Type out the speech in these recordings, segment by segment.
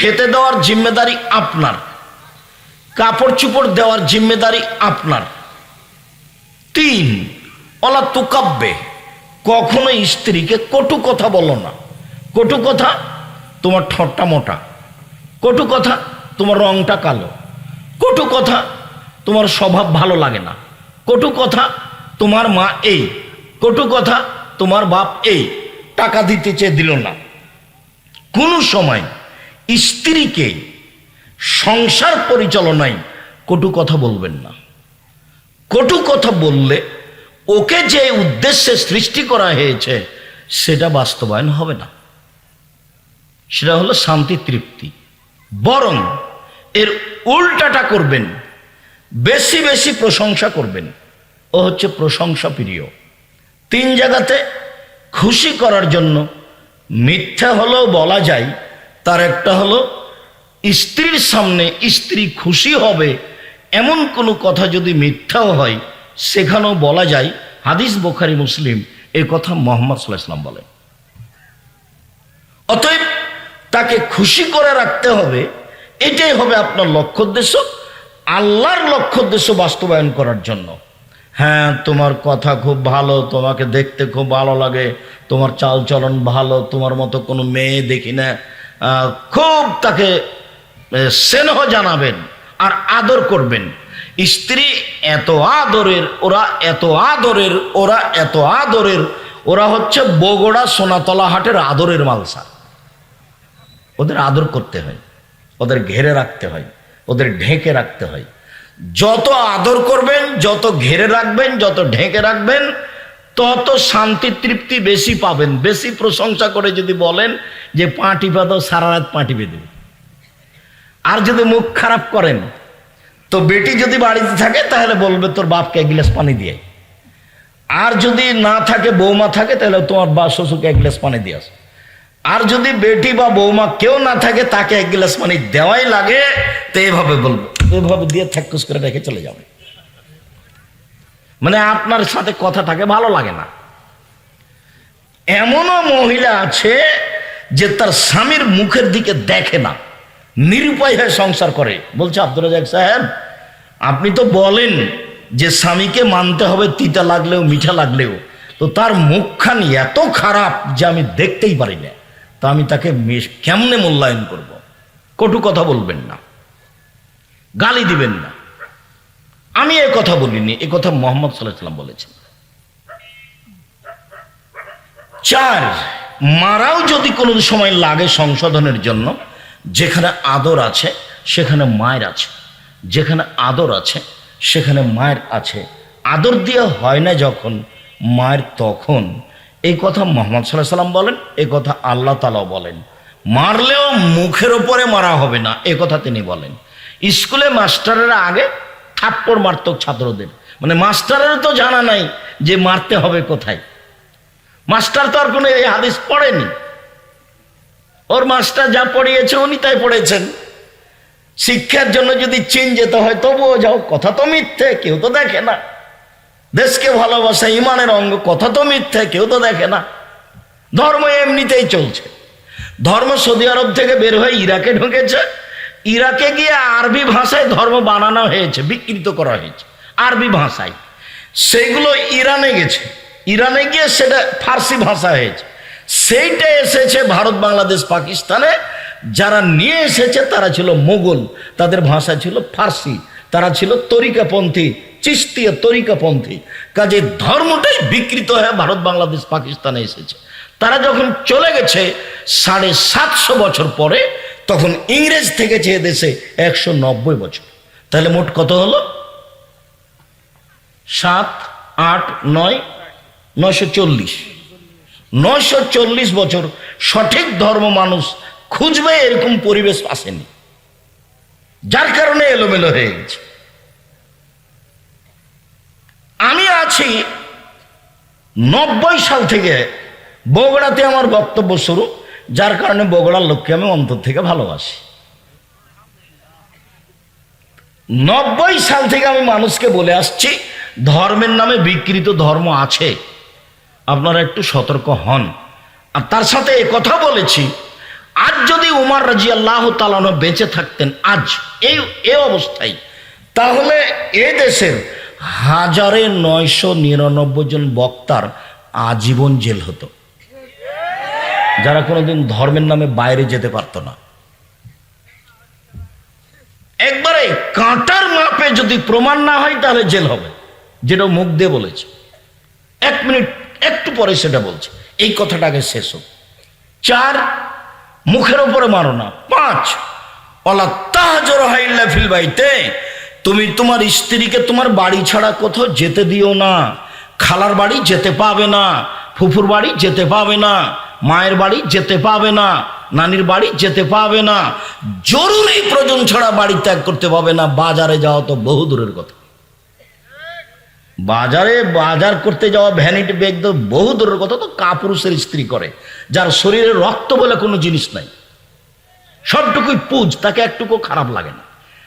খেতে দেওয়ার জিম্মেদারি আপনার। কাপড় চুপড় দেওয়ার জিম্মেদারি আপনার। তিন, অলা তুকাব্বে কখনো স্ত্রীকে কটু কথা বলো না। কটু কথা, তোমার ঠোঁটটা মোটা। কটু কথা, তোমার রংটা কালো। কটু কথা, তোমার স্বভাব ভালো লাগে না। কটু কথা, তোমার মা এই। কটু কথা, তোমার বাপ এই। টাকা দিতে চেয়ে দিল না। কোনো সময় স্ত্রীকে সংসার পরিচালনায় কটু কথা বলবেন না। কটু কথা বললে ওকে যে উদ্দেশ্যে সৃষ্টি করা হয়েছে, সেটা বাস্তবায়ন হবে না। সেটা হলো শান্তি, তৃপ্তি। বরং এর উল্টাটা করবেন, বেশি বেশি প্রশংসা করবেন। ও হচ্ছে প্রশংসা প্রিয়। তিন জায়গাতে খুশি করার জন্য মিথ্যা হলেও বলা যায় তার একটা হলো, স্ত্রীর সামনে স্ত্রী খুশি হবে এমন কোনো কথা যদি মিথ্যাও হয়, সেখানেও বলা যায়, হাদিস বোখারি মুসলিম, এ কথা মোহাম্মদ সাল্লাহ ইসলাম বলেন। অতএব তাকে খুশি করে রাখতে হবে, এটাই হবে আপনার লক্ষ্য উদ্দেশ্য, আল্লাহর লক্ষ্য উদ্দেশ্য বাস্তবায়ন করার জন্য। হ্যাঁ তোমার কথা খুব ভালো, তোমাকে দেখতে খুব ভালো লাগে, তোমার চালচলন ভালো, তোমার মতো কোনো মেয়ে দেখি না খুব তাকে স্নেহ জানাবেন আর আদর করবেন। স্ত্রী এত আদরের, ওরা এত আদরের, ওরা এত আদরের, ওরা হচ্ছে বগুড়া সোনাতলা হাটের আদরের মালসা। ওদের আদর করতে হয়, ওদের ঘেরে রাখতে হয়, ওদের ঢেকে রাখতে হয়। যত আদর করবেন, যত ঘেরে রাখবেন, যত ঢেকে রাখবেন তত শান্তি তৃপ্তি বেশি পাবেন, বেশি প্রশংসা করে যদি বলেন যে পা টিপা সারা রাত পা দেবে। আর যদি মুখ খারাপ করেন, তো বেটি যদি বাড়িতে থাকে, তাহলে বলবে তোর বাপকে এক গ্লাস পানি দিয়ে আর যদি না থাকে, বৌমা থাকে, তাহলে তোমার বা শ্বশুরকে এক গ্লাস পানি দিয়ে আসো। আর যদি বেটি বা বৌমা কেউ না থাকে, তাকে এক গ্লাস পানি দেওয়াই লাগে, তো এভাবে বলব। এভাবে দিয়ে থাকুস করে রেখে চলে যাবে। মানে আপনার সাথে কথাটাকে ভালো লাগে না। এমনও মহিলা আছে যে তার স্বামীর মুখের দিকে দেখে না, নিরুপায় হয়ে সংসার করে। বলছে আব্দুল রাজাক সাহেব, আপনি তো বলেন যে স্বামীকে মানতে হবে, তিতা লাগলেও, মিঠা লাগলেও। তো তার মুখখানি এত খারাপ যে আমি দেখতেই পারি না। তা আমি তাকে কেমনে মূল্যায়ন করব। কটু কথা বলবেন না। গালি দিবেন না। আমি এ কথা বলিনি, এ কথা মোহাম্মদ সাল্লাহ সাল্লাম বলেছেন। চার, মারাও যদি কোনো সময় লাগে সংশোধনের জন্য, যেখানে আদর আছে, সেখানে মায়ের আছে। যেখানে আদর আছে, সেখানে মায়ের আছে। আদর দিয়ে হয় না যখন, মায়ের তখন। এই কথা মোহাম্মদ সাল্লাহ সাল্লাম বলেন এই কথা আল্লাহ তালাও বলেন। মারলেও মুখের ওপরে মারা হবে না, এ কথা তিনি বলেন। স্কুলে মাস্টারেরা আগে থাপ্পড় মারত ছাত্রদের। মানে মাস্টারের তো জানা নাই যে মারতে হবে কোথায়। মাস্টার তো আর কোনো এই হাদিস পড়েনি। ওর মাস্টার যা পড়িয়েছে উনি তাই পড়েছেন। শিক্ষার জন্য যদি চীন যেতে হয় তবুও যাও, কথা তো মিথ্যে, কেউ তো দেখে না। দেশকে ভালোবাসা, ইমানের অঙ্গ, কথা তো মিথ্যে, কেউ তো দেখে না। ধর্ম এমনিতেই চলছে। ধর্ম সৌদি আরব থেকে বের হয়ে ইরাকে ঢুকেছে। ইরাকে গিয়ে আরবি ভাষায় ধর্ম বানানো হয়েছে, বিকৃত করা হয়েছে, আরবি ভাষায়। সেইগুলো ইরানে গেছে। ইরানে গিয়ে সেটা ফার্সি ভাষা হয়েছে। সেইটা এসেছে ভারত, বাংলাদেশ, পাকিস্তানে। যারা নিয়ে এসেছে, তারা ছিল মোগল। তাদের ভাষা ছিল ফার্সি। তারা ছিল তরিকাপন্থী, চিস্তীয় তরিকাপন্থী। কাজে ধর্মটাই বিকৃত হয়ে ভারত, বাংলাদেশ, পাকিস্তানে এসেছে। তারা যখন চলে গেছে, সাড়ে সাতশো বছর পরে তখন ইংরেজ থেকে চেয়ে দেশে একশো নব্বই বছর। তাহলে মোট কত হলো? সাত, আট, নয়, নয়শো চল্লিশ। নয়শো চল্লিশ বছর সঠিক ধর্ম মানুষ খুঁজবে, এরকম পরিবেশ আসেনি। যার কারণে এলোমেলো হয়ে গেছে। আমি আছি নব্বই সাল থেকে বগুড়াতে আমার বক্তব্য শুরু। যার কারণে বগুড়ার লোককে আমি অন্তর থেকে ভালোবাসি। নব্বই সাল থেকে আমি মানুষকে বলে আসছি, ধর্মের নামে বিকৃত ধর্ম আছে, আপনারা একটু সতর্ক হন। আর তার সাথে এ কথা বলেছি, আজ যদি উমার রাজি আল্লাহ তালানো বেঁচে থাকতেন, আজ এই, এ অবস্থায়, তাহলে এ দেশের হাজারে নয়শো নিরানব্বই জন বক্তার আজীবন জেল হতো। যারা কোনোদিন ধর্মের নামে বাইরে যেতে পারতো না। একবারে কাঁটার মাপে যদি প্রমাণ না হয়, তাহলে জেল হবে। যেটা মুখ দিয়ে বলেছে। এক মিনিট, একটু পরে সেটা বলছে। এই কথাটা আগে শেষ হোক। চার, মুখের উপরে মারো না। পাঁচ, অলা ফিল বাইতে। তুমি তোমার স্ত্রীকে তোমার বাড়ি ছাড়া কোথাও যেতে দিও না। খালার বাড়ি যেতে পাবে না। ফুফুর বাড়ি যেতে পাবে না। মায়ের বাড়ি যেতে পাবে না, নানির বাড়ি যেতে পাবে না, জরুরি প্রয়োজন ছাড়া বাড়ি ত্যাগ করতে পাবে না, বাজারে যাওয়া তো বহু দূরের কথা। বাজারে বাজার করতে যাওয়া ভ্যানিটি ব্যাগ তো বহু দূরের কথা, তো কাপুরুষের স্ত্রী করে, যার শরীরে রক্ত বলে কোনো জিনিস নাই। সবটুকুই পুজ, তাকে একটুকু খারাপ লাগে না।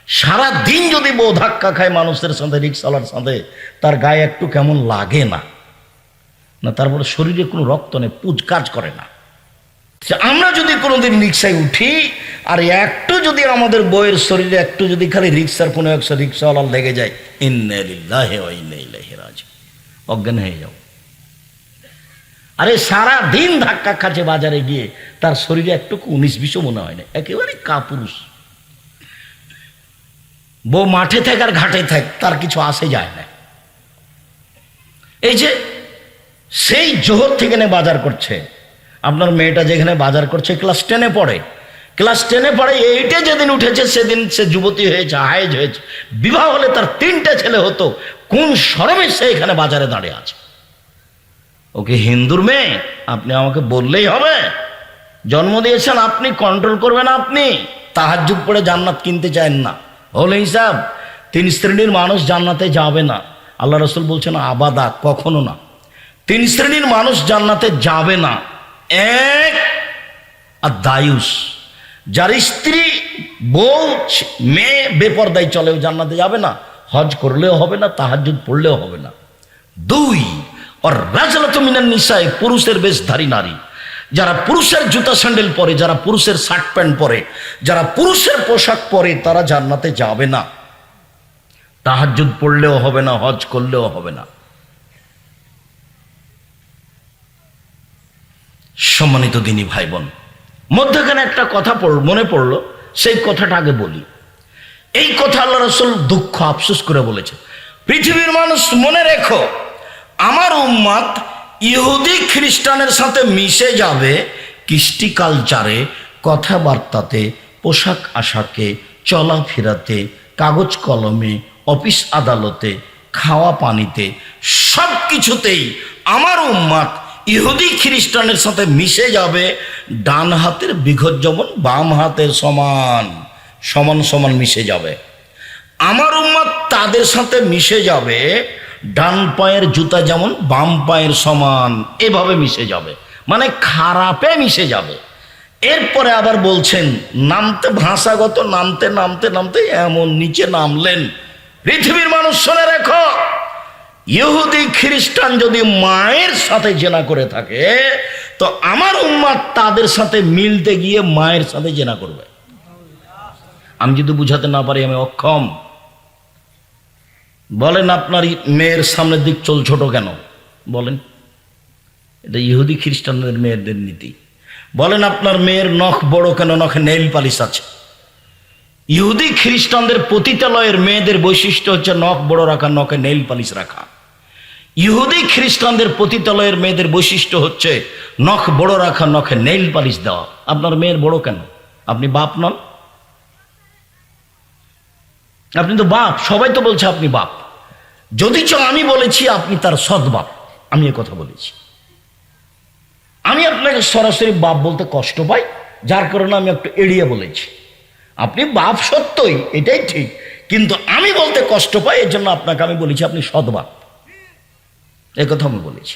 সারা দিন যদি বউ ধাক্কা খায় মানুষের সাথে, রিক্সাওয়ালার সাথে, তার গায়ে একটু কেমন লাগে না। না, তারপরে শরীরে কোনো রক্ত নেই, পুজ কাজ করে না। আমরা যদি কোনোদিন রিক্সায় উঠি, আর একটু যদি আমাদের বইয়ের শরীরে, একটু যদি খালি রিক্সার কোনো একশো রিক্সাওয়ালা লেগে যায় অজ্ঞান হয়ে যাও। আরে সারা দিন ধাক্কা খাচ্ছে বাজারে গিয়ে, তার শরীরে একটু উনিশ বিশও মনে হয় না, একেবারে কাপুরুষ। বউ মাঠে থাক আর ঘাটে থাক, তার কিছু আসে যায় না। এই যে সেই জোহর থেকে বাজার করছে। আপনার মেয়েটা যেখানে বাজার করছে, ক্লাস টেনে পড়ে। ক্লাস টেনে পড়ে, এইটে যেদিন উঠেছে, সেদিন সে যুবতী হয়েছে হায়েজ হয়েছে। বিবাহ হলে তার তিনটে ছেলে হতো, কোন সরমে সে এখানে বাজারে দাঁড়িয়ে আছে? ওকে হিন্দুর মেয়ে, আপনি আমাকে বললেই হবে। জন্ম দিয়েছেন আপনি কন্ট্রোল করবেন আপনি। তাহার যুগ পড়ে জান্নাত কিনতে চান না। হলে হিসাব, তিন শ্রেণির মানুষ জান্নাতে যাবে না। আল্লাহ রসুল বলছেন, আবাদা, কখনো না। তিন শ্রেণির মানুষ জান্নাতে যাবে না। এক আর দায়ুস। যার স্ত্রী, বউ, মেয়ে বেপরদায় চলেও জান্নাতে যাবে না, হজ করলেও হবে না তাহাজুদ পড়লেও হবে না। দুই আর রাজলত মিনার নিশায় পুরুষের বেশধারী নারী। যারা পুরুষের জুতা স্যান্ডেল পরে, যারা পুরুষের শার্ট প্যান্ট পরে, যারা পুরুষের পোশাক পরে, তারা জান্নাতে যাবে না। তাহাজুদ পড়লেও হবে না, হজ করলেও হবে না। সম্মানিত দিনী ভাই বোন মধ্যখানে একটা কথা মনে পড়ল, সেই কথাটা আগে বলি। এই কথা আল্লাহ রসুল দুঃখ আফসোস করে বলেছে পৃথিবীর মানুষ মনে রেখো, আমার উম্মাদ ইহুদি খ্রিস্টানের সাথে মিশে যাবে কৃষ্টি কালচারে, কথাবার্তাতে, পোশাক আশাকে, চলাফেরাতে, কাগজ কলমে, অফিস আদালতে, খাওয়া পানিতে সব কিছুতেই আমার উম্মাদ ইহুদি খ্রিস্টানের সাথে মিশে যাবে, ডান হাতের বিঘত যেমন, বাম হাতের সমান সমান সমান মিশে যাবে। আমার উম্মাদ তাদের সাথে মিশে যাবে, ডান পায়ের জুতা যেমন, বাম পায়ের সমান, এভাবে মিশে যাবে। মানে খারাপে মিশে যাবে। এরপরে আবার বলছেন, নামতে ভাষাগত, নামতে নামতে নামতে এমন নিচে নামলেন। পৃথিবীর মানুষ শুনে রেখো। ইহুদি খ্রিস্টান যদি মায়ের সাথে জেনা করে থাকে, তো আমার উম্মাদ তাদের সাথে মিলতে গিয়ে মায়ের সাথে জেনা করবে। আমি যদি বুঝাতে না পারি, আমি অক্ষম। বলেন, আপনার মেয়ের সামনের দিক চল ছোট কেন? বলেন, এটা ইহুদি খ্রিস্টানদের মেয়েদের নীতি। বলেন, আপনার মেয়ের নখ বড় কেন? নখে নেইল পালিশ আছে। ইহুদি খ্রিস্টানদের পতিতালয়ের মেয়েদের বৈশিষ্ট্য হচ্ছে নখ বড় রাখা, নখে নেইল পালিশ রাখা। ইহুদি খ্রিস্টানদের পতিতালয়ের মেয়েদের বৈশিষ্ট্য হচ্ছে নখ বড় রাখা, নখে নেইল পালিশ দেওয়া। আপনার মেয়ের বড় কেন? আপনি বাপ নন? আপনি তো বাপ, সবাই তো বলছে আপনি বাপ। যদি চ আমি বলেছি, আপনি তার সৎ বাপ। আমি কথা বলেছি। আমি আপনাকে সরাসরি বাপ বলতে কষ্ট পাই, যার কারণে আমি একটু এড়িয়ে বলেছি। আপনি বাপ সত্যই, এটাই ঠিক। কিন্তু আমি বলতে কষ্ট পাই, এর জন্য আপনাকে আমি বলেছি আপনি সৎ বাপ। এ কথা আমি বলেছি।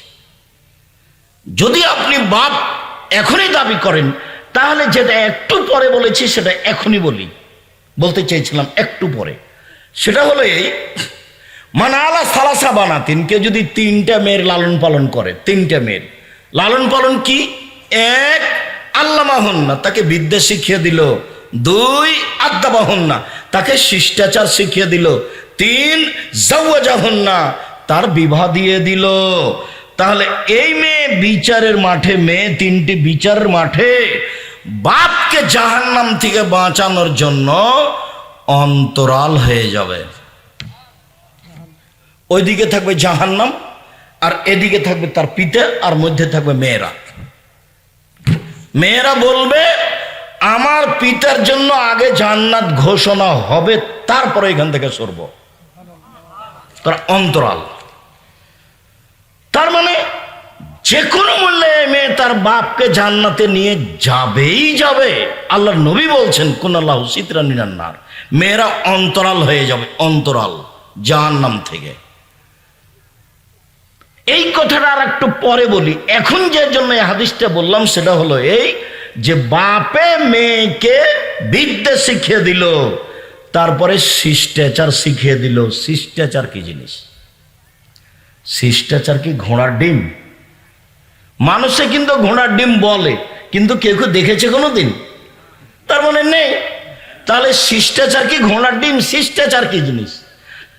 যদি আপনি বাপ এখনই দাবি করেন, তাহলে যেটা একটু পরে বলেছি, সেটা এখনই বলি। বলতে চেয়েছিলাম একটু পরে। সেটা হলো এই মানালা সালাসা বানাতিন, কেউ যদি তিনটা মেয়ের লালন পালন করে, তিনটা মেয়ের। লালন পালন কি? এক আল্লা আল্লামাহন্না, তাকে বিদ্যা শিখিয়ে দিল। দুই আদ্যাবাহন্না তাকে শিষ্টাচার শিখিয়ে দিল। তিন জাহন্না তার বিবাহ দিয়ে দিল। তাহলে এই মেয়ে বিচারের মাঠে, মেয়ে তিনটি বিচারের মাঠে বাপকে জাহান্নাম থেকে বাঁচানোর জন্য অন্তরাল হয়ে যাবে। ওইদিকে থাকবে জাহান্নাম, আর এদিকে থাকবে তার পিতা, আর মধ্যে থাকবে মেয়েরা। মেয়েরা বলবে, আমার পিতার জন্য আগে জান্নাত ঘোষণা হবে, তারপরে এখান থেকে সরব। তার অন্তরাল। তার মানে যে কোনো মূল্যে মেয়ে তার বাপকে জান্নাতে নিয়ে যাবেই যাবে। আল্লাহ নবী বলছেন কোন আল্লাহ সিতরা নিরান্নার মেয়েরা অন্তরাল হয়ে যাবে, অন্তরাল, জাহান্নাম থেকে। এই কথাটা আর একটু পরে বলি। এখন যে জন্য এই হাদিসটা বললাম, সেটা হলো এই যে বাপে মেয়েকে বিদ্যা শিখিয়ে দিল, তারপরে শিষ্টাচার শিখিয়ে দিল। শিষ্টাচার কি জিনিস? শিষ্টাচার কি ঘোড়ার ডিম। মানুষে কিন্তু ঘোড়ার ডিম বলে, কিন্তু কেউ কেউ দেখেছে কোনো দিন তার মানে নেই। তাহলে শিষ্টাচার কি ঘোড়ার ডিম? শিষ্টাচার কি জিনিস?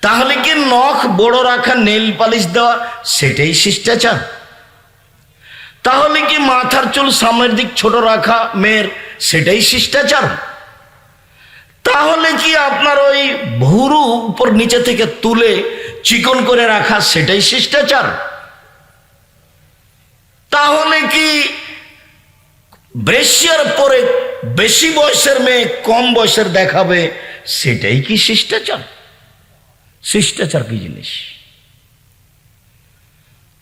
তাহলে কি নখ বড় রাখা নেল পালিশ দেওয়া সেটাই শিষ্টাচার? তাহলে কি মাথার চুল সামনের দিক ছোট রাখা মেয়ের সেটাই শিষ্টাচার? তাহলে কি আপনার ওই ভুরু উপর নিচে থেকে তুলে চিকন করে রাখা সেটাই শিষ্টাচার। তাহলে কি ব্রেশিয়ার পরে বেশি বয়সের মেয়ে কম বয়সের দেখাবে সেটাই কি শিষ্টাচার? শিষ্টাচার কি জিনিস?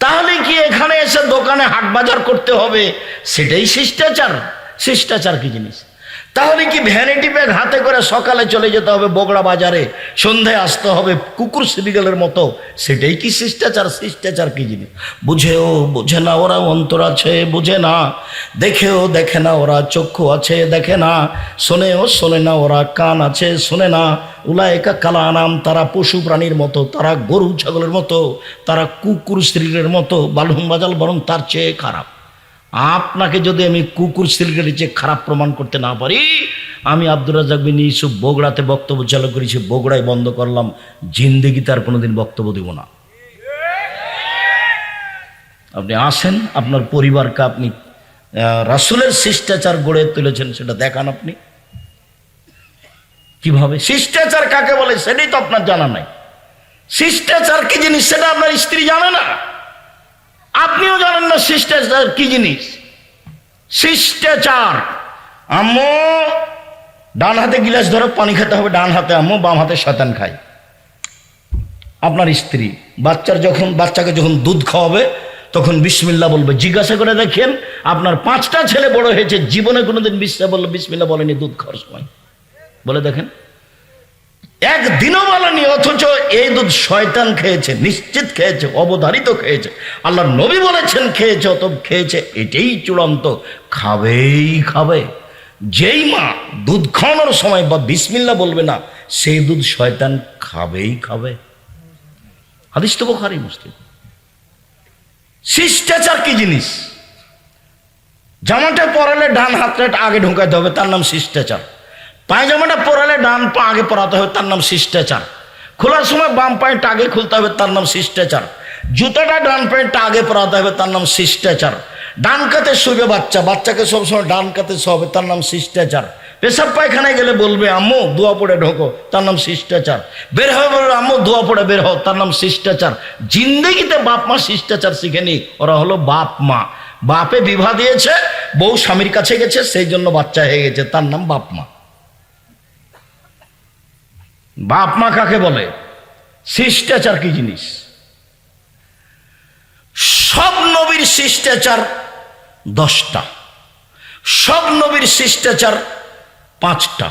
তাহলে কি এখানে এসে দোকানে হাট বাজার করতে হবে সেটাই শিষ্টাচার? শিষ্টাচার কি জিনিস? তাহলে কি ভ্যানিটি ব্যাগ হাতে করে সকালে চলে যেতে হবে বগড়া বাজারে? সন্ধ্যায় আসতে হবে কুকুর সিরিগালের মতো। সেটাই কি শিষ্টাচার? শিষ্টাচার কি জিনিস? বুঝেও বুঝে না ওরা অন্তর আছে, বুঝে না। দেখেও দেখে না ওরা চক্ষু আছে, দেখে না। শোনেও শোনে না ওরা কান আছে, শোনে না। উলায়কা কালা আনাম তারা পশু প্রাণীর মতো, তারা গরু ছাগলের মতো, তারা কুকুর স্ত্রীর মতো, বালুম বাজাল বরং তার চেয়ে খারাপ। আপনাকে যদি আমি কুকুর সিলগের চেয়ে খারাপ প্রমাণ করতে না পারি, আমি আব্দুর রাজাক বিন ইউসুফ বগুড়াতে বক্তব্য চালু করেছি, বগুড়ায় বন্ধ করলাম জিন্দিগিতে আর কোনোদিন বক্তব্য দেব না। আপনি আসেন, আপনার পরিবারকে আপনি রাসুলের শিষ্টাচার গড়ে তুলেছেন, সেটা দেখান আপনি। কীভাবে? শিষ্টাচার কাকে বলে, সেটাই তো আপনার জানা নাই। শিষ্টাচার কি জিনিস, সেটা আপনার স্ত্রী জানে না। আপনিও জানেন না শিষ্টাচার কি জিনিস? শিষ্টাচার। আম্মু, ডান হাতে গিলাস ধরে, পানি খেতে হবে ডান হাতে আম্মু, বাম হাতে শতান খায়। আপনার স্ত্রী, বাচ্চার যখন বাচ্চাকে যখন দুধ খাওয়াবে, তখন বিসমিল্লা বলবে। জিজ্ঞাসা করে দেখেন, আপনার পাঁচটা ছেলে বড় হয়েছে, জীবনে কোনোদিন বিশ্বা বলল বিসমিল্লা বলেনি দুধ খাওয়ার সময়। বলে দেখেন। একদিনও বলেনি, অথচ এই দুধ শয়তান খেয়েছে, নিশ্চিত খেয়েছে, অবধারিত খেয়েছে। আল্লাহ নবী বলেছেন, খেয়েছে অত খেয়েছে, এটাই চূড়ান্ত, খাবেই খাবে। যেই মা দুধ খাওয়ানোর সময় বা বিসমিল্লা বলবে না, সেই দুধ শয়তান খাবেই খাবে। হাদিস তো বোখারি, মুসলিম। শিষ্টাচার কি জিনিস? জামাটা পরালে ডান হাতটা আগে ঢুকাইতে হবে, তার নাম শিষ্টাচার। পায়জামাটা পরালে ডান পা আগে পরাতে হবে, তার নাম শিষ্টাচার। খোলার সময় বাম পায়েটা আগে খুলতে হবে, তার নাম শিষ্টাচার। জুতাটা ডান পায়েটা আগে পরাতে হবে, তার নাম শিষ্টাচার। ডান কাতে শুবে বাচ্চা, বাচ্চাকে সবসময় ডান কাতে শোবে তার নাম শিষ্টাচার। পেশাব পায়খানায় গেলে বলবে, আম্মু দোয়া পড়ে ঢোকো তার নাম শিষ্টাচার। বের হবে বলবে, আম্মু দোয়া পড়ে বের হও তার নাম শিষ্টাচার। জিন্দেগিতে বাপ মা শিষ্টাচার শিখেনি ওরা হলো বাপ মা। বাপে বিবাহ দিয়েছে, বউ স্বামীর কাছে গেছে, সেই জন্য বাচ্চা হয়ে গেছে, তার নাম বাপ মা। বাপ মা কাকে বলে? শিষ্টাচার কি জিনিস? সব নবীর শিষ্টাচার দশটা। সব নবীর শিষ্টাচার পাঁচটা।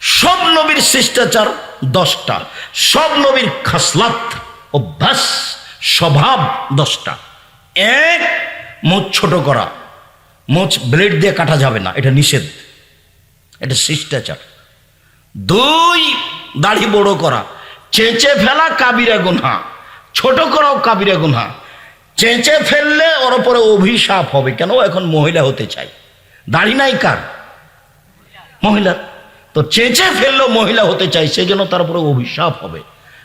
সব নবীর শিষ্টাচার দশটা। সব নবীর খাসলাত, অভ্যাস, স্বভাব দশটা। এক, মোচ ছোট করা। মোচ ব্লেড দিয়ে কাটা যাবে না, এটা নিষেধ। এটা শিষ্টাচার। দুই দাড়ি বড় করা। চেঁচে ফেলা কাবিরা গুনহা। ছোট করাও কাবিরা গুনহা। চেঁচে ফেললে ওর উপরে অভিশাপ হবে। কেন? এখন মহিলা হতে চাই। দাড়ি নাই কার? মহিলার। তো চেঁচে ফেলল মহিলা হতে চাই সেই জন্য তার উপরে অভিশাপ হবে।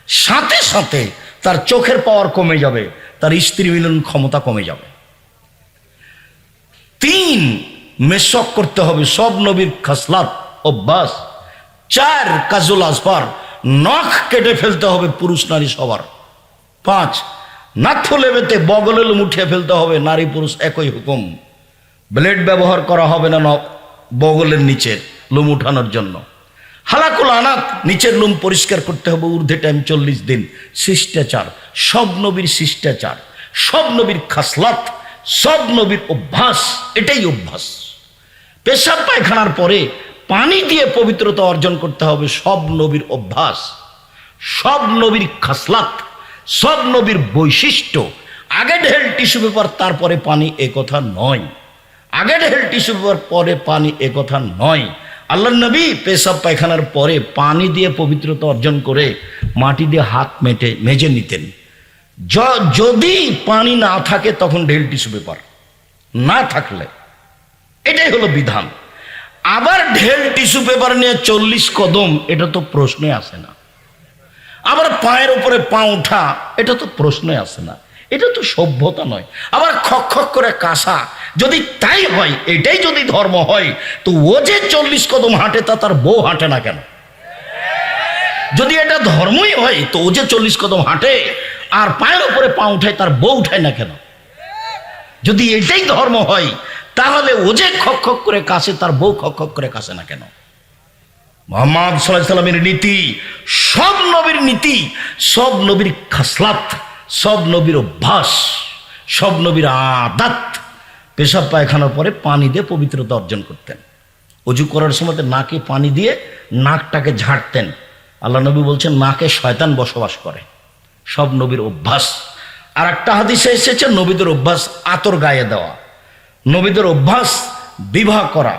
সাথে সাথে তার চোখের পাওয়ার কমে যাবে, তার স্ত্রী মিলন ক্ষমতা কমে যাবে। তিন মেশক করতে হবে। সব নবীর খাসলাত, অভ্যাস। চার কাজুল আসবার, নখ কেটে ফেলতে হবে পুরুষ নারী সবার। পাঁচ নাথু লেবেতে বগলেল মুঠিয়ে ফেলতে হবে নারী পুরুষ একই হুকুম। ব্লেড ব্যবহার করা হবে না বগলের নিচে লুম উঠানোর জন্য। হালাকুল আনাত, নিচের লুম পরিষ্কার করতে হবে ঊর্ধ্বে টাইম চল্লিশ দিন। শিষ্টাচার, সব নবীর শিষ্টাচার, সব নবীর খাসলাত, সব নবীর অভ্যাস, এটাই অভ্যাস। পেশাব পায়খানার পরে পানি দিয়ে পবিত্রতা অর্জন করতে হবে সব নবীর অভ্যাস, সব নবীর খাসলাত, সব নবীর বৈশিষ্ট্য। আগে ঢেল টিস্যু পেপার, তারপরে পানি এ কথা নয়। আগে ঢেল টিস্যু পেপার, পরে পানি এ কথা নয়। আল্লাহ নবী পেশাব পায়খানার পরে পানি দিয়ে পবিত্রতা অর্জন করে মাটি দিয়ে হাত মেটে, মেজে নিতেন। যদি পানি না থাকে, তখন ঢেল টিস্যু পেপার না থাকলে, এটাই হলো বিধান। আবার ঢেল টিস্যু পেপার নিয়ে চল্লিশ কদম, এটা তো প্রশ্নে আসে না। আবার পায়ের উপরে পা ওঠা এটা তো প্রশ্নে আসে না। এটা তো সভ্যতা নয়। আবার খক খক করে কাঁসা, যদি তাই হয়, এটাই যদি ধর্ম হয়, তো ও যে চল্লিশ কদম হাঁটে তা তার বউ হাঁটে না কেন? যদি এটা ধর্মই হয়, তো ও যে চল্লিশ কদম হাঁটে, আর পায়ের উপরে পা উঠায়, তার বউ উঠায় না কেন? যদি এটাই ধর্ম হয় তাহলে ও যে খক খক করে কাশে, তার বউ খক খক করে কাশে না কেন? মোহাম্মদ সাল্লামের নীতি, সব নবীর নীতি, সব নবীর খাসলাত, সব নবীর অভ্যাস, সব নবীর আদাত, পেশাব পায়খানার পরে পানি দিয়ে পবিত্রতা অর্জন করতেন। অজু করার সময় নাকে পানি দিয়ে নাকটাকে ঝাড়তেন। আল্লাহ নবী বলছেন, নাকে শয়তান বসবাস করে। সব নবীর অভ্যাস। আর একটা হাদিসে এসেছে, নবীদের অভ্যাস আতর গায়ে দেওয়া। নবীদের অভ্যাস বিবাহ করা,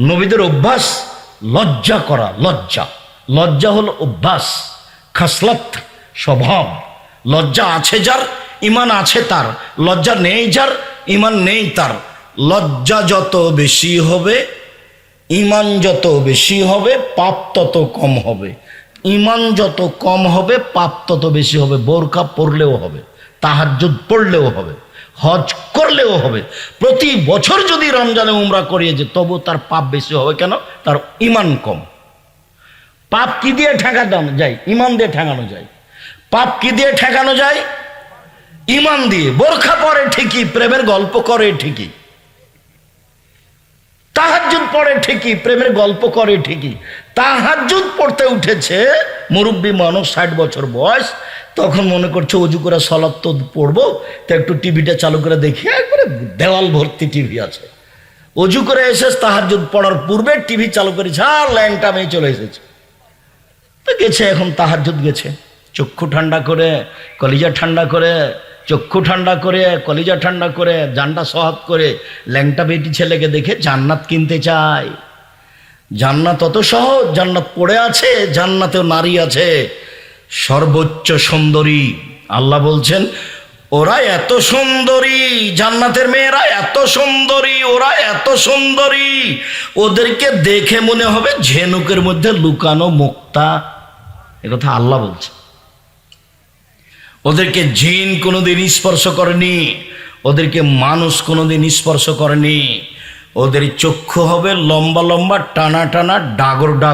নবীদের অভ্যাস লজ্জা করা, লজ্জা। লজ্জা হলো অভ্যাস, খাসলাত, স্বভাব। লজ্জা আছে যার ইমান আছে তার। লজ্জা নেই যার ইমান নেই তার। লজ্জা যত বেশি হবে ইমান যত বেশি হবে, পাপ তত কম হবে। ইমান যত কম হবে, পাপ তত বেশি হবে। বোরখা পড়লেও হবে, তাহাজ্জুদ পড়লেও হবে। হজ করলেও হবে। প্রতি বছর যদি রমজানে উমরা করিয়ে যে, তবু তার পাপ বেশি হবে কেন? তার ইমান কম। পাপ কি দিয়ে ঠেকানো যায়? ইমান দিয়ে ঠেকানো যায়। পাপ কি দিয়ে ঠেকানো যায়? ইমান দিয়ে। বোরখা পরে ঠিকই, প্রেমের গল্প করে ঠিকই। তাহাজুদ পড়ে ঠিকই, প্রেমের গল্প করে ঠিকই। তাহাজুদ পড়তে উঠেছে মুরব্বী মানুষ ষাট বছর বয়স। তখন মনে করছে অজু করে সলাপ তো পড়ব, তো একটু টিভিটা চালু করে দেখি। একবারে দেওয়াল ভর্তি টিভি আছে। অজু করে এসে তাহার তাহাজুদ পড়ার পূর্বে টিভি চালু করেছে আর ল্যাংটা মেয়ে চলে এসেছে। তো গেছে, এখন তাহার তাহাজুদ গেছে। চক্ষু ঠান্ডা করে, কলিজা ঠান্ডা করে, চক্ষু ঠান্ডা করে, কলিজা ঠান্ডা করে, জানটা সহাত করে, ল্যাংটা বেটি ছেলেকে দেখে জান্নাত কিনতে চায়। জান্নাত অত সহজ, জান্নাত পড়ে আছে, জান্নাতেও নারী আছে। সর্বোচ্চ সুন্দরী। আল্লাহ বলছেন, ওরা এত সুন্দরী, জান্নাতের মেয়েরা এত সুন্দরী, ওরা এত সুন্দরী। ওদেরকে দেখে মনে হবে ঝেনুকের মধ্যে লুকানো মুক্তা। কথা আল্লাহ বলছে। ওদেরকে জিন কোনোদিন স্পর্শ করেনি, ওদেরকে মানুষ কোনোদিন স্পর্শ করেনি। ওদের চক্ষু হবে লম্বা লম্বা, টানা টানা, ডাগর ডাগর।